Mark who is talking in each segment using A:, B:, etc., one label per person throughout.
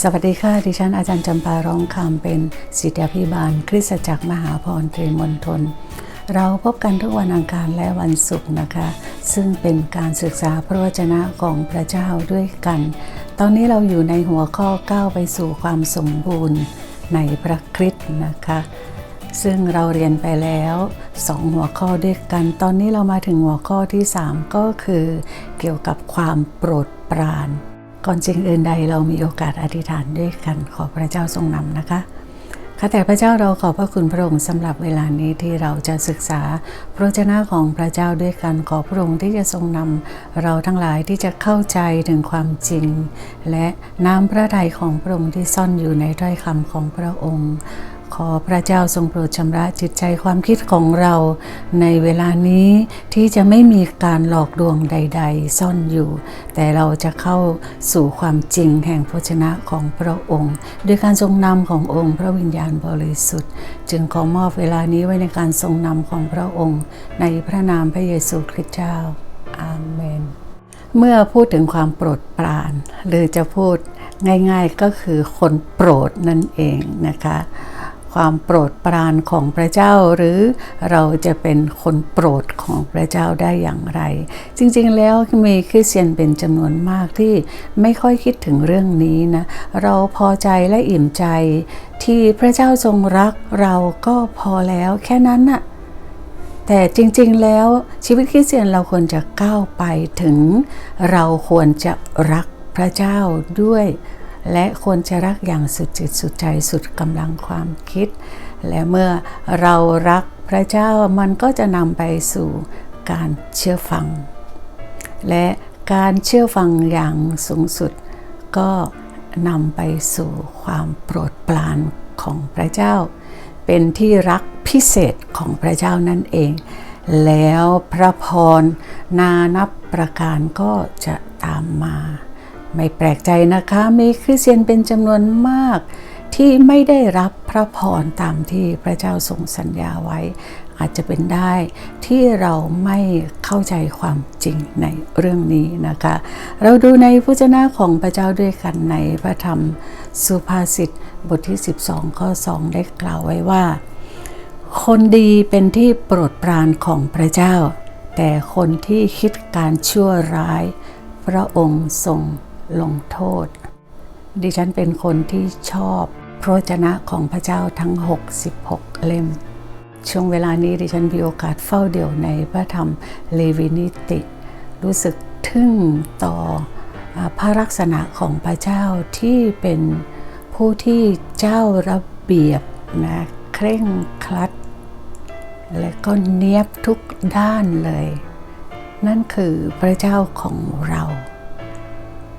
A: สวัสดีค่ะ ดิฉันอาจารย์จำปาร้องคำเป็นศิษยาพิบาล คริสตจักรมหาพรตรีมณฑลเราพบกันทุกวันอังคารและวันศุกร์นะคะ ซึ่งเป็นการศึกษาพระวจนะของพระเจ้าด้วยกัน ตอนนี้เราอยู่ในหัวข้อก้าวไปสู่ความสมบูรณ์ในพระคริสต์นะคะ ซึ่งเราเรียนไปแล้วสองหัวข้อด้วยกัน ตอนนี้เรามาถึงหัวข้อที่ 3 ก็คือ เกี่ยวกับความโปรดปราน ก่อนสิ่งอื่นใดเรามีโอกาสอธิษฐานด้วยกันขอพระเจ้าทรงนำนะคะข้าแต่พระเจ้าเราขอบพระคุณพระองค์สำหรับเวลานี้ที่เราจะศึกษาพระเจนะของพระเจ้าด้วยกันขอพระองค์ที่จะทรงนำเราทั้งหลายที่จะเข้าใจถึงความจริง และน้ำพระทัยของพระองค์ที่ซ่อนอยู่ในถ้อยคำของพระองค์ ขอพระเจ้าทรงโปรดชำระจิตใจความคิดของเรา ในเวลานี้ที่จะไม่มีการหลอกลวงใด ๆ ซ่อนอยู่ แต่เราจะเข้าสู่ความจริงแห่งพระชนะของพระองค์ ด้วยการทรงนำขององค์พระวิญญาณบริสุทธิ์ จึงขอมอบเวลานี้ไว้ในการทรงนำของพระองค์ ในพระนามพระเยซูคริสต์เจ้า อาเมน เมื่อพูดถึงความโปรดปราน หรือจะพูดง่ายๆก็คือคนโปรดนั่นเองนะคะ ความโปรดปรานของพระเจ้า หรือเราจะเป็นคนโปรดของพระเจ้าได้อย่างไร จริงๆแล้วมีคริสเตียนเป็นจำนวนมากที่ไม่ค่อยคิดถึงเรื่องนี้นะเราพอใจและอิ่มใจ ที่พระเจ้าทรงรักเราก็พอแล้วแค่นั้นน่ะแต่จริงๆ แล้วชีวิตคริสเตียนเราควรจะก้าวไปถึง เราควรจะรักพระเจ้าด้วย และควรจะรักอย่างสุดจิตสุดใจสุดกำลังความคิด และเมื่อเรารักพระเจ้ามันก็จะนำไปสู่การเชื่อฟัง และการเชื่อฟังอย่างสูงสุด ก็นำไปสู่ความโปรดปรานของพระเจ้า เป็นที่รักพิเศษของพระเจ้านั่นเอง แล้วพระพรนานับประการก็จะตามมา ไม่แปลกใจนะคะมีคริสเตียนเป็นจำนวนมากที่ไม่ได้รับพระพรตามที่พระเจ้าทรงสัญญาไว้ อาจจะเป็นได้ที่เราไม่เข้าใจความจริงในเรื่องนี้นะคะ เราดูในพระเจ้าของพระเจ้าด้วยกันในพระธรรมสุภาษิตบทที่ 12 ข้อ 2 ได้กล่าวไว้ว่า คนดีเป็นที่โปรดปรานของพระเจ้า แต่คนที่คิดการชั่วร้าย พระองค์ทรง ลงโทษ ดิฉันเป็นคนที่ชอบพระวจนะของพระเจ้าทั้ง 66 เล่ม ช่วงเวลานี้ดิฉันมีโอกาสเฝ้าเดี่ยวในพระธรรมเลวินิติ รู้สึกทึ่งต่ออพระลักษณะของพระเจ้าที่เป็นผู้ที่เจ้าระเบียบนะเคร่งครัด และก็เนียบทุกด้านเลย นั่นคือพระเจ้าของเรา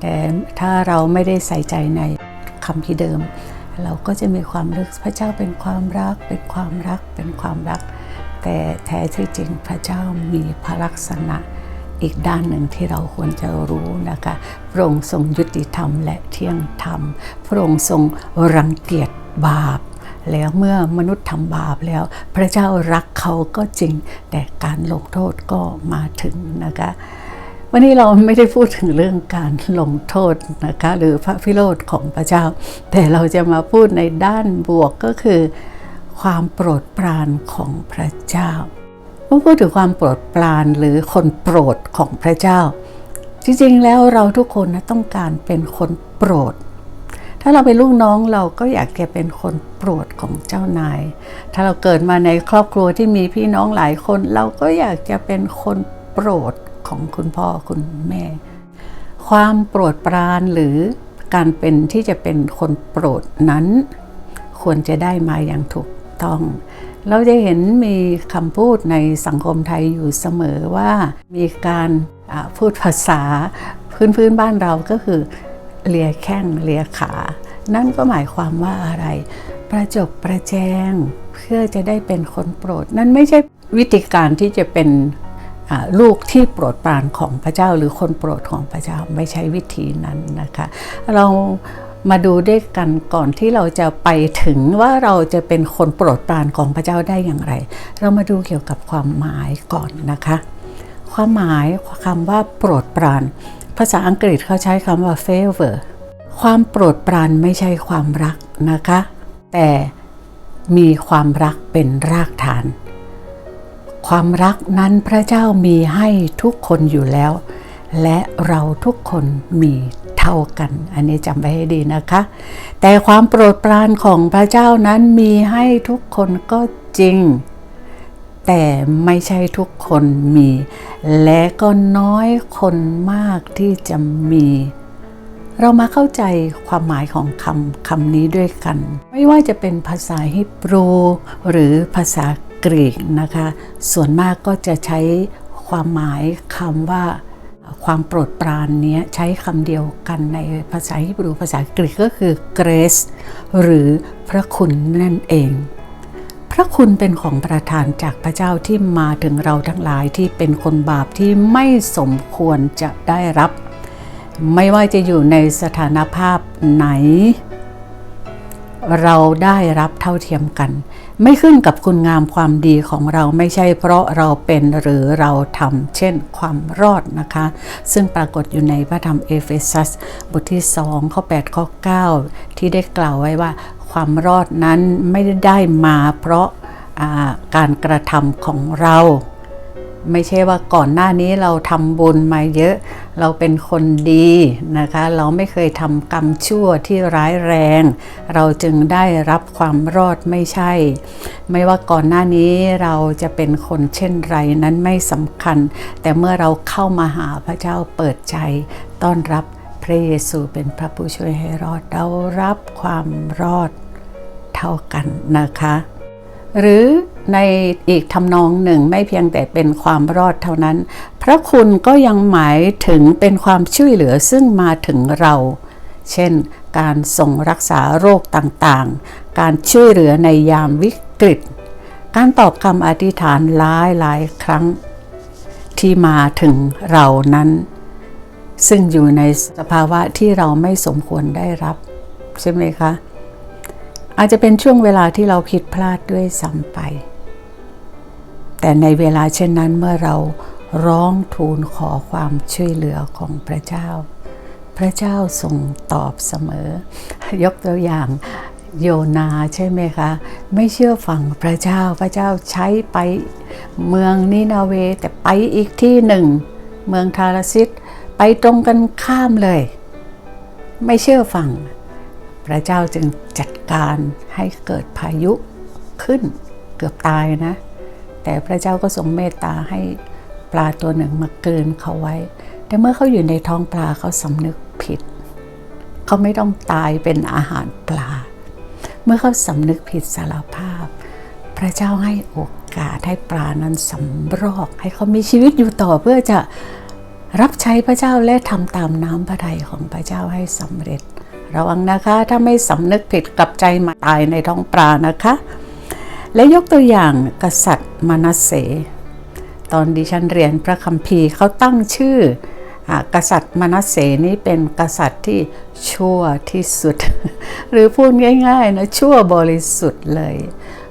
A: แต่ถ้าเราไม่ได้ใส่ใจในคำที่เดิม เราก็จะมีความรู้พระเจ้าเป็นความรัก เป็นความรักเป็นความรัก แต่แท้ที่จริงพระเจ้ามีพระลักษณะอีกด้านหนึ่งที่เราควรจะรู้นะคะ พระองค์ทรงยุติธรรมและเที่ยงธรรม พระองค์ทรงรังเกียจบาป แล้วเมื่อมนุษย์ทำบาปแล้ว พระเจ้ารักเขาก็จริง แต่การลงโทษก็มาถึงนะคะ วันนี้เราไม่ได้พูดถึงเรื่องการลงโทษนะคะหรือพระพิโรธของพระเจ้า แต่เราจะมาพูดในด้านบวกก็คือ ความโปรดปรานของพระเจ้าเมื่อพูดถึงความโปรดปรานหรือคนโปรดของพระเจ้า จริงๆแล้วเราทุกคนนะต้องการเป็นคนโปรด ถ้าเราเป็นลูกน้องเราก็อยากจะเป็นคนโปรดของเจ้านาย ถ้าเราเกิดมาในครอบครัวที่มีพี่น้องหลายคน เราก็อยากจะเป็นคนโปรด ของคุณพ่อคุณแม่ ความโปรดปรานหรือการเป็นที่จะเป็นคนโปรดนั้น ควรจะได้มาอย่างถูกต้อง เราจะเห็นมีคำพูดในสังคมไทยอยู่เสมอว่ามีการพูดภาษาพื้นพื้นบ้านเราก็คือเลียแข้งเลียขา นั่นก็หมายความว่าอะไร ประจบประแจงเพื่อจะได้เป็นคนโปรด นั่นไม่ใช่วิธีการที่จะเป็น ลูกที่โปรดปรานของพระเจ้าหรือคนโปรดของพระเจ้าไม่ใช่วิธีนั้นนะคะ เรามาดูด้วยกันก่อนที่เราจะไปถึงว่าเราจะเป็นคนโปรดปรานของพระเจ้าได้อย่างไร เรามาดูเกี่ยวกับความหมายก่อนนะคะ ความหมายคำว่าโปรดปราน ภาษาอังกฤษเขาใช้คำว่า favor ความโปรดปรานไม่ใช่ความรักนะคะ แต่มีความรักเป็นรากฐาน ความรักนั้นพระเจ้ามีให้ทุกคนอยู่แล้ว และเราทุกคนมีเท่ากัน อันนี้จำไว้ให้ดีนะคะ แต่ความโปรดปรานของพระเจ้านั้นมีให้ทุกคนก็จริง แต่ไม่ใช่ทุกคนมี และก็น้อยคนมากที่จะมี เรามาเข้าใจความหมายของคำคำนี้ด้วยกัน ไม่ว่าจะเป็นภาษาฮิบรู หรือภาษา กรีกนะคะ ส่วนมากก็จะใช้ความหมายคำว่าความโปรดปรานเนี้ยใช้คำเดียวกันในภาษาฮิบรูภาษากรีกก็คือ grace หรือพระคุณนั่นเอง พระคุณเป็นของประทานจากพระเจ้าที่มาถึงเราทั้งหลายที่เป็นคนบาปที่ไม่สมควรจะได้รับ ไม่ว่าจะอยู่ในสถานภาพไหน เราได้รับเท่าเทียมกัน ไม่ขึ้นกับคุณงามความดีของเราไม่ใช่เพราะเราเป็นหรือเราทำเช่นความรอดนะคะ ซึ่งปรากฏอยู่ในพระธรรมเอเฟซัสบทที่ 2 ข้อ 8 ข้อ 9 ที่ได้กล่าวไว้ว่า ความรอดนั้นไม่ได้มาเพราะาการกระทำของเรา ไม่ใช่ว่าก่อนหน้านี้เราทำบุญมาเยอะ เราเป็นคนดีนะคะ เราไม่เคยทำกรรมชั่วที่ร้ายแรง เราจึงได้รับความรอดไม่ใช่ ไม่ว่าก่อนหน้านี้เราจะเป็นคนเช่นไรนั้นไม่สำคัญ แต่เมื่อเราเข้ามาหาพระเจ้าเปิดใจต้อนรับพระเยซูเป็นพระผู้ช่วยให้รอดเรารับความรอดเท่ากันนะคะ หรือ ในอีกทำนองหนึ่งไม่เพียงแต่เป็นความรอดเท่านั้น พระคุณก็ยังหมายถึงเป็นความช่วยเหลือซึ่งมาถึงเรา เช่น การส่งรักษาโรคต่างๆ การช่วยเหลือในยามวิกฤต การตอบคำอธิษฐานหลายหลายครั้ง ที่มาถึงเรานั้น ซึ่งอยู่ในสภาวะที่เราไม่สมควรได้รับ ใช่ไหมคะอาจจะเป็นช่วงเวลาที่เราผิดพลาดด้วยซ้ำไป แต่ในเวลาเช่นนั้นเมื่อเราร้องทูลขอความช่วยเหลือของพระเจ้า พระเจ้าทรงตอบเสมอ ยกตัวอย่างโยนาใช่ไหมคะ ไม่เชื่อฟังพระเจ้าพระเจ้าใช้ไปเมืองนินาเว แต่ไปอีกที่หนึ่ง เมืองทารซิสไปตรงกันข้ามเลย ไม่เชื่อฟัง พระเจ้าจึงจัดการให้เกิดพายุขึ้นเกือบตายนะ แต่พระเจ้าก็ทรงเมตตาให้ปลาตัวหนึ่งมาเกินเขาไว้ แต่เมื่อเขาอยู่ในท้องปลาเขาสำนึกผิด เขาไม่ต้องตายเป็นอาหารปลา เมื่อเขาสำนึกผิดสารภาพ พระเจ้าให้โอกาสให้ปลานั้นสำรอก ให้เขามีชีวิตอยู่ต่อเพื่อจะรับใช้พระเจ้าและทำตามน้ำพระทัยของพระเจ้าให้สำเร็จ ระวังนะคะถ้าไม่สำนึกผิดกลับใจมาตายในท้องปลานะคะ และยกตัวอย่างกษัตริย์มานัสเส ตอนดิฉันเรียนพระคัมภีร์เขาตั้งชื่ออกษัตริย์มานัสเสนี้เป็นกษัตริย์ที่ชั่วที่สุด หรือพูดง่ายๆนะชั่วบริสุทธิ์เลย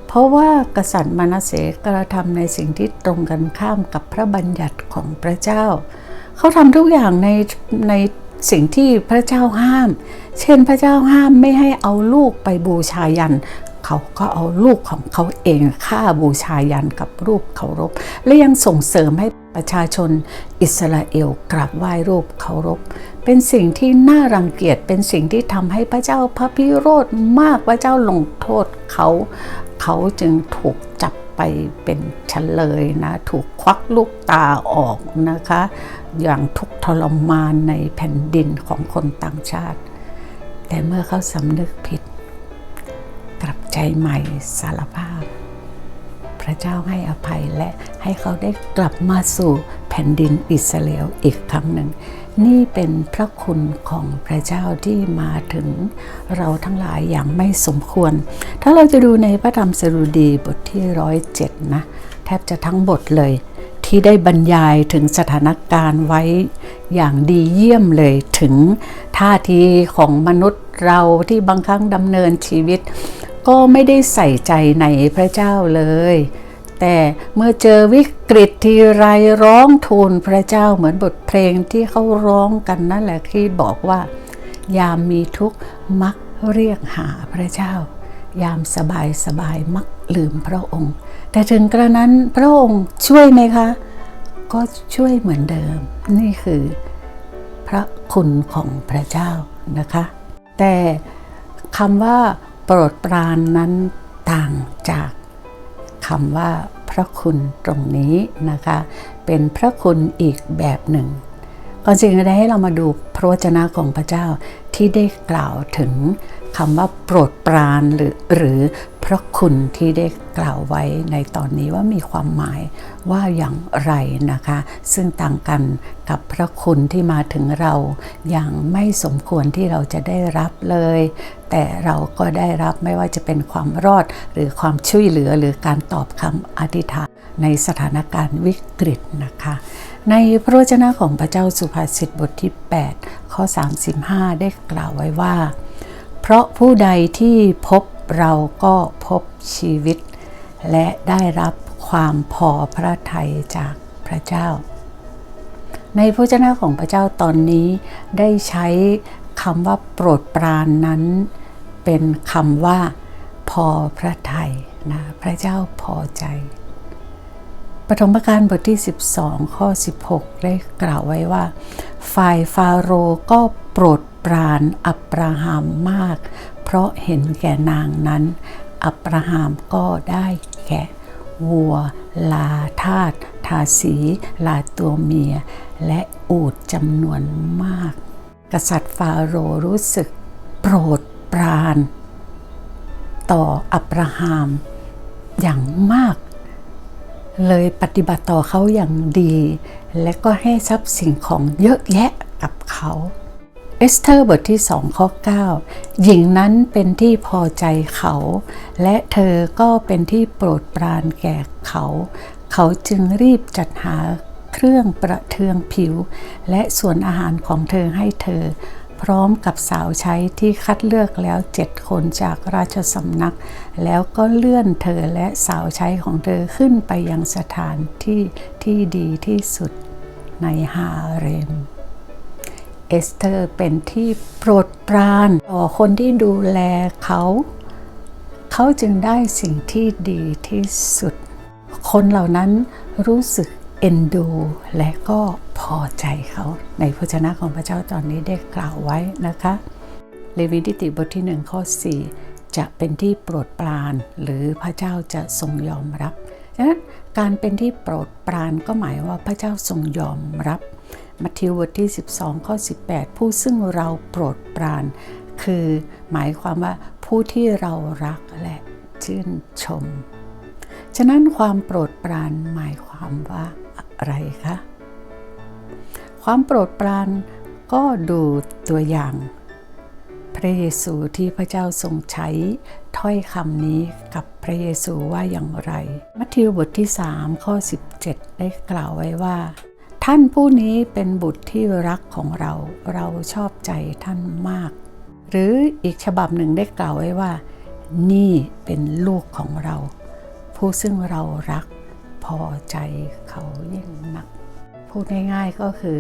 A: เพราะว่ากษัตริย์มานัสเสกระทำในสิ่งที่ตรงกันข้ามกับพระบัญญัติของพระเจ้า เขาทำทุกอย่างในในสิ่งที่พระเจ้าห้าม เช่นพระเจ้าห้ามไม่ให้เอาลูกไปบูชายัน เขาก็เอาลูกของเขาเองฆ่าบูชายันกับรูปเคารพ และยังส่งเสริมให้ประชาชนอิสราเอลกราบไหว้รูปเคารพ เป็นสิ่งที่น่ารังเกียจเป็นสิ่งที่ทำให้พระเจ้าพระพิโรธมากพระเจ้าลงโทษเขา เขาจึงถูกจับไปเป็นเฉลยนะ ถูกควักลูกตาออกนะคะ อย่างทุกทรมานในแผ่นดินของคนต่างชาติ แต่เมื่อเขาสำนึกผิด ใจใหม่สารภาพ พระเจ้าให้อภัยและให้เขาได้กลับมาสู่แผ่นดินอิสราเอลอีกครั้งหนึ่ง นี่เป็นพระคุณของพระเจ้าที่มาถึงเราทั้งหลายอย่างไม่สมควร ถ้าเราจะดูในพระธรรมสรุดีบทที่ร้อยเจ็ดนะ แทบจะทั้งบทเลยที่ได้บรรยายถึงสถานการณ์ไว้อย่างดีเยี่ยมเลยถึงท่าทีของมนุษย์เราที่บางครั้งดำเนินชีวิต ก็ไม่ได้ใส่ใจในพระเจ้าเลย แต่เมื่อเจอวิกฤตทีไรร้องทูลพระเจ้าเหมือนบทเพลงที่เขาร้องกันนั่นแหละที่บอกว่า ยามมีทุกข์มักเรียกหาพระเจ้า ยามสบายสบายมักลืมพระองค์ แต่ถึงกระนั้นพระองค์ช่วยไหมคะ ก็ช่วยเหมือนเดิม นี่คือ พระคุณของพระเจ้านะคะ แต่คำว่า โปรดปรานนั้นต่างจากคำว่าพระคุณตรงนี้นะคะ เป็นพระคุณอีกแบบหนึ่งก่อนสิ่งใดให้เรามาดูพระวจนะของพระเจ้าที่ได้กล่าวถึงคำว่าโปรดปรานหรือหรือ พระคุณที่ได้กล่าวไว้ในตอนนี้ว่ามีความหมายว่าอย่างไรนะคะ ซึ่งต่างกันกับพระคุณที่มาถึงเรา อย่างไม่สมควรที่เราจะได้รับเลย แต่เราก็ได้รับไม่ว่าจะเป็นความรอดหรือความช่วยเหลือหรือการตอบคำอธิษฐานในสถานการณ์วิกฤตนะคะ ในพระวจนะของพระเจ้าสุภาษิตบทที่ 8 ข้อ 35 ได้กล่าวไว้ว่า เพราะผู้ใดที่พบ เราก็พบชีวิต และได้รับความพอพระทัยจากพระเจ้า ในพระวจนะของพระเจ้าตอนนี้ได้ใช้คำว่าโปรดปรานนั้น เป็นคำว่า พอพระทัยนะพระเจ้าพอใจปฐมกาลบทที่ 12 ข้อ 16 ได้กล่าวไว้ว่า ฝ่ายฟาโรก็โปรดปรานอับราฮัมมาก เพราะเห็นแก่นางนั้น อับราฮัมก็ได้แก่วัว ลาทาสทาสี ลาตัวเมีย และอูดจำนวนมาก กษัตริย์ฟาโรห์รู้สึกโปรดปราน ต่ออับราฮัมอย่างมาก เลยปฏิบัติต่อเขาอย่างดี และก็ให้ทรัพย์สิ่งของเยอะแยะกับเขา อสเธอร์บทที่สองข้อ9หญิงนั้นเป็นที่พอใจเขา และเธอก็เป็นที่โปรดปรานแก่เขา เขาจึงรีบจัดหาเครื่องประเทืองผิว และส่วนอาหารของเธอให้เธอ พร้อมกับสาวใช้ที่คัดเลือกแล้วเจ็ดคนจากราชสำนัก แล้วก็เลื่อนเธอและสาวใช้ของเธอขึ้นไปยังสถานที่ที่ดีที่สุดในฮาเร็ม เอสเธอร์เป็นที่โปรดปรานต่อคนที่ดูแลเขา เขาจึงได้สิ่งที่ดีที่สุด คนเหล่านั้นรู้สึกเอ็นดู และก็พอใจเขา ในพระชนะของพระเจ้าตอนนี้ได้กล่าวไว้นะคะ เลวีนิติบทที่หนึ่งข้อ 4 จะเป็นที่โปรดปราน หรือพระเจ้าจะทรงยอมรับดังนั้นการเป็นที่โปรดปรานก็หมายว่าพระเจ้าทรงยอมรับ มัทธิวบทที่ 12 ข้อ 18 ผู้ซึ่งเราโปรดปราน คือหมายความว่าผู้ที่เรารักและชื่นชม ฉะนั้นความโปรดปรานหมายความว่าอะไรคะ ความโปรดปรานก็ดูตัวอย่าง พระเยซูที่พระเจ้าทรงใช้ถ้อยคำนี้กับพระเยซูว่าอย่างไร มัทธิวบทที่ 3 ข้อ 17 ได้กล่าวไว้ว่า ท่านผู้นี้เป็นบุตรที่รักของเรา เราชอบใจท่านมาก หรืออีกฉบับหนึ่งได้กล่าวไว้ว่า นี่เป็นลูกของเรา ผู้ซึ่งเรารักพอใจเขายิ่งนัก พูดง่ายๆก็คือ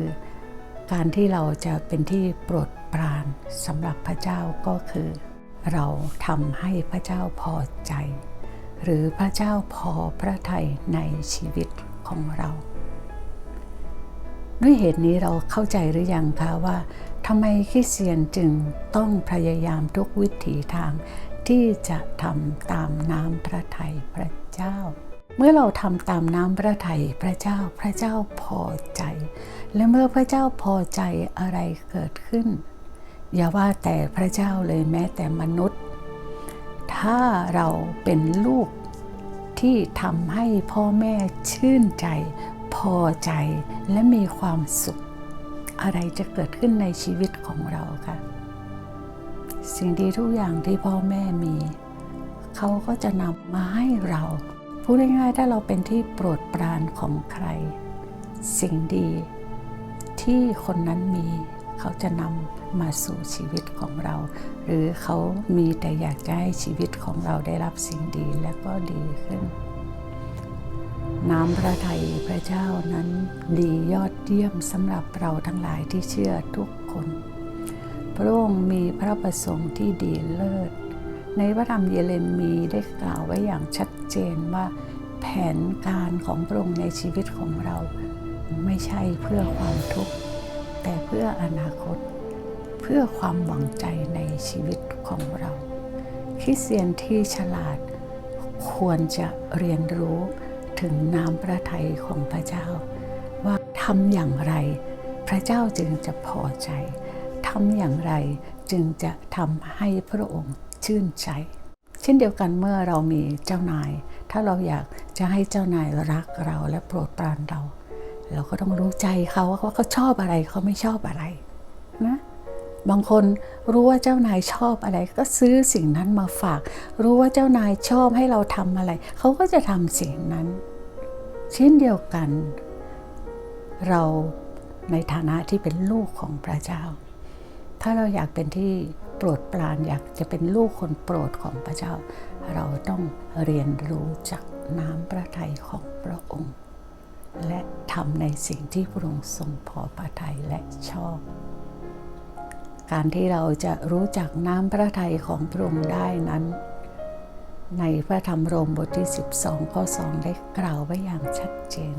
A: การที่เราจะเป็นที่โปรดปรานสำหรับพระเจ้าก็คือ เราทำให้พระเจ้าพอใจ หรือพระเจ้าพอพระทัยในชีวิตของเรา ด้วยเหตุนี้เราเข้าใจหรือยังคะว่าทำไมคริสเตียนจึงต้องพยายามทุกวิถีทาง ที่จะทำตามน้ำพระทัยพระเจ้า เมื่อเราทำตามน้ำพระทัยพระเจ้าพระเจ้าพอใจ และเมื่อพระเจ้าพอใจอะไรเกิดขึ้น อย่าว่าแต่พระเจ้าเลยแม้แต่มนุษย์ ถ้าเราเป็นลูกที่ทำให้พ่อแม่ชื่นใจ พอใจและมีความสุข อะไรจะเกิดขึ้นในชีวิตของเราคะสิ่งดีทุกอย่างที่พ่อแม่มี เขาก็จะนำมาให้เรา พูดง่ายๆถ้าเราเป็นที่โปรดปรานของใคร สิ่งดีที่คนนั้นมีเขาจะนำมาสู่ชีวิตของเรา หรือเขามีแต่อยากจะให้ชีวิตของเราได้รับสิ่งดีและก็ดีขึ้น น้ำพระทัยพระเจ้านั้นดียอดเยี่ยมสำหรับเราทั้งหลายที่เชื่อทุกคน พระองค์มีพระประสงค์ที่ดีเลิศ ในพระธรรมเยเรมีได้กล่าวไว้อย่างชัดเจนว่า แผนการของพระองค์ในชีวิตของเรา ไม่ใช่เพื่อความทุกข์ แต่เพื่ออนาคต เพื่อความหวังใจในชีวิตของเราคริสเตียนที่ฉลาดควรจะเรียนรู้ ถึงน้ำพระทัยของพระเจ้า ว่าทำอย่างไร พระเจ้าจึงจะพอใจทำอย่างไรจึงจะทำให้พระองค์ชื่นใจ เช่นเดียวกันเมื่อเรามีเจ้านาย ถ้าเราอยากจะให้เจ้านายรักเราและโปรดปรานเรา เราก็ต้องรู้ใจเขาว่าเขาชอบอะไรเขาไม่ชอบอะไรนะ บางคนรู้ว่าเจ้านายชอบอะไร ก็ซื้อสิ่งนั้นมาฝาก รู้ว่าเจ้านายชอบให้เราทำอะไร เขาก็จะทำสิ่งนั้น เช่นเดียวกัน เราในฐานะที่เป็นลูกของพระเจ้า ถ้าเราอยากเป็นที่โปรดปรานอยากจะเป็นลูกคนโปรดของพระเจ้า เราต้องเรียนรู้จากน้ำพระทัยของพระองค์ และทำในสิ่งที่พระองค์ทรงพอพระทัยและชอบ การที่เราจะรู้จักน้ำพระทัยของพระองค์ได้นั้น ในพระธรรมโรมบทที่ 12 ข้อ 2 ได้กล่าวไว้อย่างชัดเจน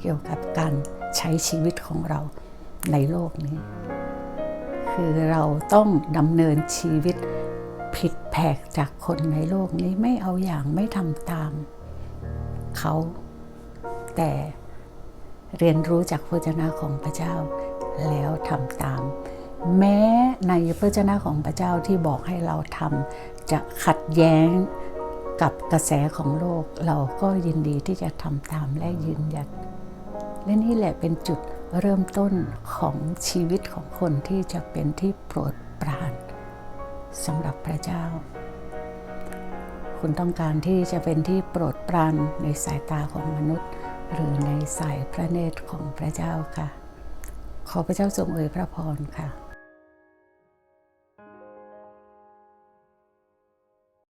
A: เกี่ยวกับการใช้ชีวิตของเราในโลกนี้ คือเราต้องดำเนินชีวิตผิดแผกจากคนในโลกนี้ไม่เอาอย่างไม่ทำตามเขาแต่เรียนรู้จากพระเจ้าของพระเจ้าแล้วทำตาม แม้ในพระเจ้าของพระเจ้าที่บอกให้เราทำจะขัดแย้งกับกระแสของโลก เราก็ยินดีที่จะทำตามและยืนหยัดและนี่แหละเป็นจุดเริ่มต้นของชีวิตของคนที่จะเป็นที่โปรดปรานสำหรับพระเจ้า คุณต้องการที่จะเป็นที่โปรดปรานในสายตาของมนุษย์ หรือในสายพระเนตรของพระเจ้าค่ะ ขอพระเจ้าทรงเอ่ยพระพรค่ะ